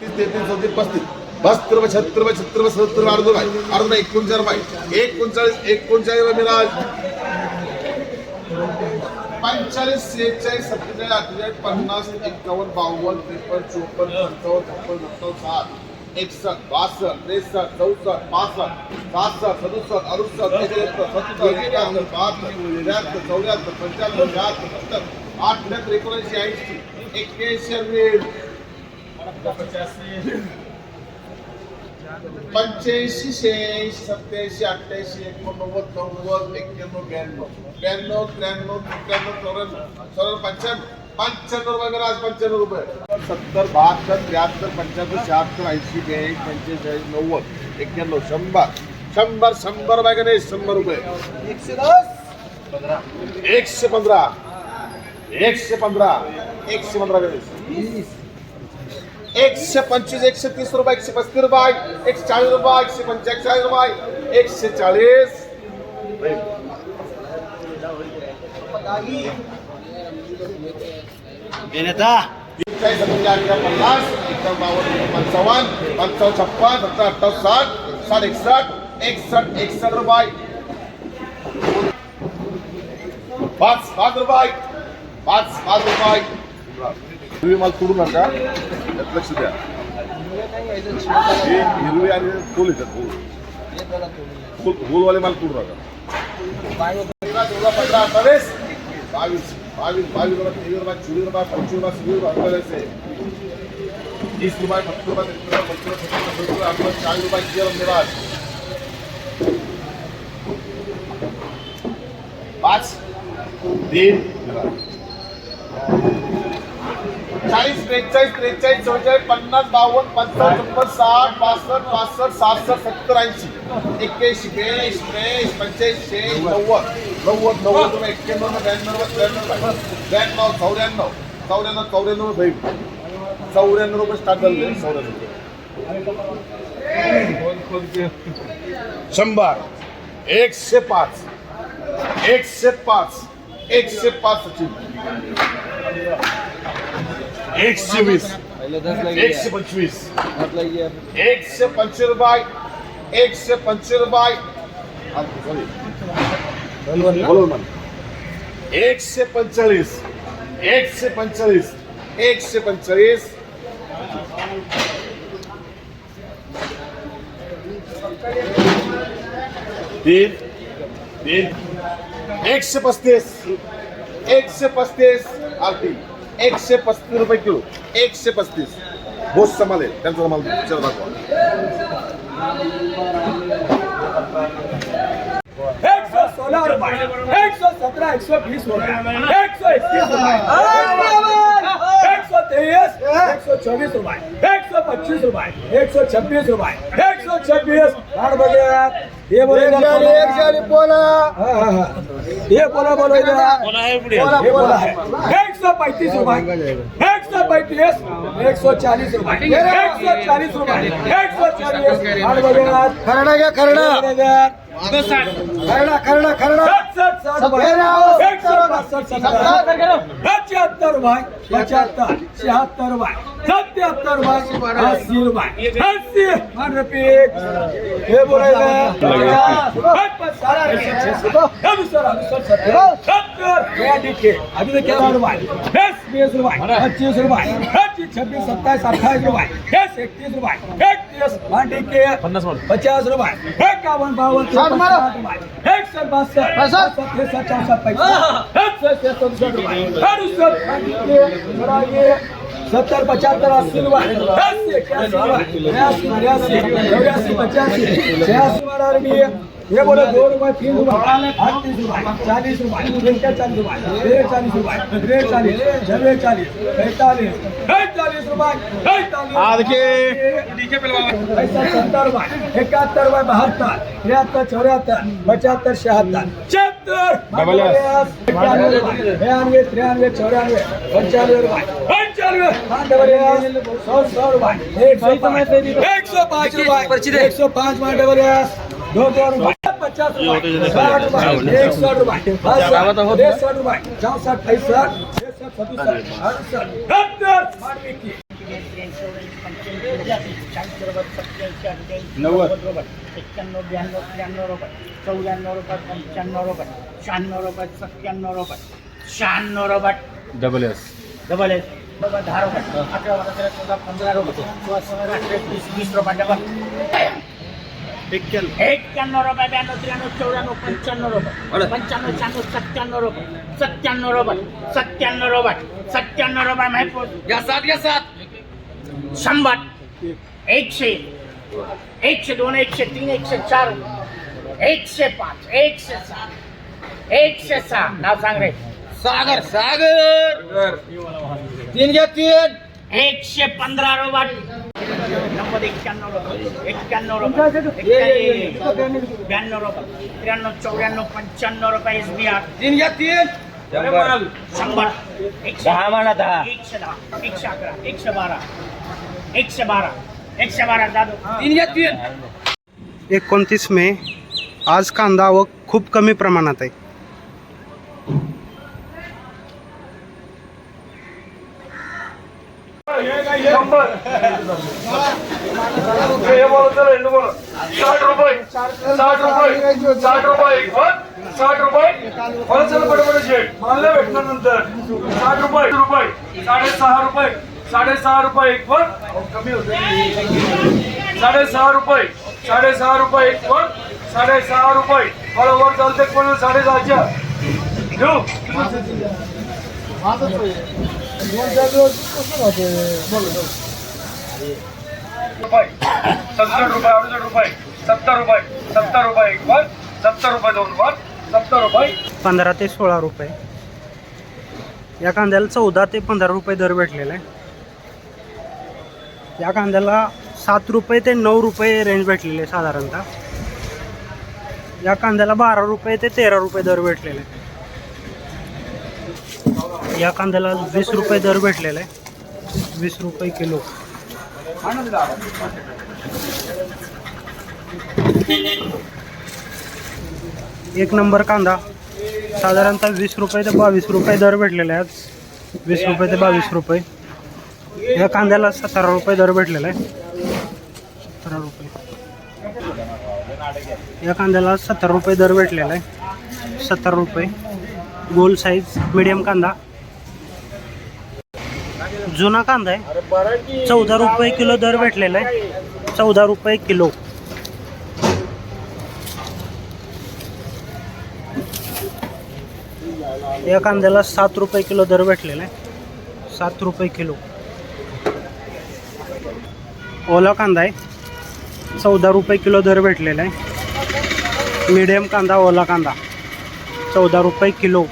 तीस तेहतीस चौतीस पस्तीस. बहात्तर रुपये छत्तर सत्तर अर्ध रुपये अर्ध रुपये एकोणचाळीस रुपये एकोणचाळीस एकोणचाळीस मिराज. पंचेचाळीस सेहेचाळीस सत्तेचाळीस अठ्ठेचाळीस पन्नास एकावन्न बावन्न त्रेपन्न चोपन्न पंचावन्न छप्पन्न सत्तावन्न साठ एकसष्ट बासष्ट त्रेसष्ट चौसष्ट पासष्ट सातसष्ट सदुसष्ट अडुसष्ट एकोणसत्तर सत्तर एकाहत्तर बहात्तर त्र्याहत्तर चौऱ्याहत्तर पंच्याहत्तर शहात्तर सत्तर अठ्याहत्तर एकोणऐंशी ऐंशी एक्क्याऐंशी आणि पंच्याऐंशी शहाऐंशी सत्याऐंशी अठ्ठ्याऐंशी एकोणनव्वद नव्वद एक्क्याण्णव ब्याण्णव ब्याण्णव त्र्याण्णव त्र्याण्णव चौऱ्याण्णव चौऱ्याण्णव पंच्याण्णव पंच्याण्णव करा आज पंच्याण्णव रुपये सत्तर बहात्तर त्र्याहत्तर पंच्याहत्तर शहात्तर ऐंशी ब्याऐंशी पंचेचाळीस नव्वद एक्क्याण्णव शंभर शंभर शंभर शंभर रुपये एकशे दस। एकशे पंधरा एकशे पंधरा एकशे पंधरा? एकशे पंचवीस एकशे तीस रुपये एकशे पस्तीस रुपये एकशे चाळीस रुपये एकशे पंचेचाळीस रुपये एकशे चाळीस पन्नास बावन्न पंचावन्न पंचावन्न छप्पन सत्तर अठ्ठावन्न साठ साठ एकसष्ट एकसष्ट एकसष्ट रुपये पाच पाच रुपये पाच पाच रुपये तुम्ही मला तोडू नका. लक्ष द्या. हे हिरवे आणि फुल येतात फुल फुल फुलवाले मला तोडू नका. पंधरा चौदा पंधरा अठ्ठावीस बावीस बावीस बावीस रुपये तेवीस रुपये चोवीस रुपये पंचवीस रुपये सव्वीस रुपये अठ्ठावीस तीस रुपये पस्तीस रुपये तीस रुपये रुपये रुपये चाळीस रुपये केरळ पाच तीन चाळीस बेचाळीस त्रेचाळीस चौवेचाळीस पन्नास बावन्न पंचावन्न छप्पन साठ पासष्ट पासष्ट सहासष्ट सत्तर ऐंशी. एक्क्याऐंशी ब्याऐंशी त्र्याऐंशी पंच्याऐंशी नव्वद. नव्वद नव्वद एक्क्याण्णव ब्याण्णव त्र्याण्णव ब्याण्णव चौऱ्याण्णव. चौऱ्याण्णव चौऱ्याण्णव भेट चौऱ्याण्णव रुपये स्टार्ट झाले. चौऱ्याण्णव. शंभर. एकशे पाच. एकशे पाच. एकशे पाच सचिन. एकशे वीस. एकशे पंचवीस. एकशे पंचवीस रुपये. एकशे पंचवीस मला. एकशे पंचेचाळीस. एकशे पंचेचाळीस. एकशे पंचेचाळीस. तीन. तीन. एकशे पस्तीस. एकशे पस्तीस. आरती एकशे पस्तीस रुपये किलो. एकशे पस्तीस. बोस समाल आहे त्यांचा समाल विचार दाखवा. एक सौ सोलह रुपए एक सौ सत्रह एक सौ बीस रुपए एक सौ इक्कीस रुपए एक सौ तेईस एक सौ चौबीस रुपए एक सौ पच्चीस रुपए एक सौ छब्बीस रुपए एक सौ छब्बीस आठ बजे ये बोले एक जाली एक जाली बोला। ये बोला. बोलो बोला. है सौ पैंतीस रुपए। एक सौ पैंतीस एक सौ चालीस रुपए। एक सौ चालीस रुपए। एक सौ चालीस। आठ बजे खरडा घ्या खरडा। खरडा खरडा खरडा। पचहत्तर भाई पचहत्तर छिहत्तर भाई सत्याहत्तर भाई अस्सी रुपए। अस्सी। रुपये हे। बोलेगा अभी तो क्या रुपए दस बीस रुपए पच्चीस रुपए छब्बीस सत्ताईस अट्ठाईस रुपए इकतीस रुपए इकतीस भांडी के पचास रुपए इक्यावन बावन साठ। रुपए एक सौ बासठ चौसठ एक सौ के बढ़ाइए सत्तर पचहत्तर अस्सी रुपए इक्यासी रुपए चौरासी पचासी छियासी बारह रुपये ये बोले दो रुपए तीन रुपए। रुपए चालीस रुपए। चालीस रुपए। डेढ़ चालीस रुपए। डेढ़ चालीस नब्बे चालीस पैंतालीस। पैंतालीस रुपए। सत्तर रुपए। इकहत्तर रुपए बहत्तर। तिहत्तर चौहत्तर। पचहत्तर छिहत्तर। छिहत्तर। बयानवे तिरानवे चौरानवे। पंचानवे रुपए। डबल सौ सौ रुपए। एक सौ पाँच। एक सौ रुपए। एक सौ पाँच डबल दो दो रुपए। पचास रुपए एक सौ रुपए रुपए चौसठ पैंसठ छसठ अड़सठ नव्वद. एक्क्याण्णव ब्याण्णव त्र्याण्णव रुपये चौऱ्याण्णव रुपये पंच्याण्णव रुपये शहाण्णव रुपये सत्त्याण्णव रुपये शहाण्णव रुपये डबल एस डबल एस दहा रुपये अकरा बारा तेरा चौदा पंधरा रुपये सोळा सतरा अठरा वीस वीस रुपये डबल एक्क्याण्णव रुपये ब्याण्णव त्र्याण्णव चौऱ्याण्णव पंच्याण्णव रुपये. पंच्याण्णव शहाण्णव सत्त्याण्णव रुपये. सत्त्याण्णव रुपये. सत्त्याण्णव रुपये. सत्त्याण्णव रुपये माहिती या सात या सात. शंभर. एकशे. एकशे दोन एकशे तीन एकशे चार. एकशे पाच एकशे सात. एकशे सहा. नाव सांग रे. सागर. सागर. तीन घ्या तीन. एकशे पंधरा रुपये. एक्क्याण्णव रुपये एक्क्याण्णव रुपये ब्याण्णव रुपये त्र्याण्णव चौऱ्याण्णव पंच्याण्णव रुपये एस बी आर तीन। घ्या तीन शंभर एकशे दहा म्हणा दहा एकशे दहा एकशे अकरा एकशे बारा एकशे बारा एकशे बारा दादू तीन घ्या तीन। एकोणतीस मे आज कांदा आवक खूप कमी प्रमाणात आहे. साठ रुपये साठ रुपये साठ रुपये एक साठ रुपये परत चला बरोबर शेट मला भेटणार नंतर साठ रुपये रुपये साडेसहा रुपये साडेसहा रुपये एक वर कमी होते साडेसहा रुपये साडेसहा रुपये एक वर साडेसहा रुपये मला वर चालते पण साडेसहाच्या घेऊ रुपये सत्तर रुपये अडुसष्ट रुपये सत्तर रुपये सत्तर रुपये एक वर सत्तर रुपये दोन वर सत्तर रुपये पंधरा ते सोळा रुपये. या कांद्याला चौदा ते पंधरा रुपये दर भेटलेला आहे. या कांद्याला सात रुपये ते नऊ रुपये रेंज भेटलेली आहे साधारणतः. या कांद्याला बारा रुपये ते तेरा रुपये दर भेटलेले आहे या कांद्याला वीस रुपये दर भेटलेला आहे. वीस रुपये किलो. एक नंबर कांदा. साधारणतः वीस रुपये ते बावीस रुपये दर भेटलेले आहे आज. वीस रुपये ते बावीस रुपये. या कांद्याला सतरा रुपये दर भेटलेला आहे. सतरा रुपये. या कांद्याला सत्तर रुपये दर भेटलेला आहे. सत्तर रुपये. गोल साईज मिडियम कांदा. जुना कांदा आहे. चौदा रुपये किलो दर भेटलेला आहे. चौदा रुपये किलो. या कांद्याला सात रुपये किलो दर भेटलेला आहे. सात रुपये किलो. ओला कांदा आहे. चौदा रुपये किलो दर भेटलेला आहे. मीडियम कांदा ओला कांदा. चौदा रुपये किलो.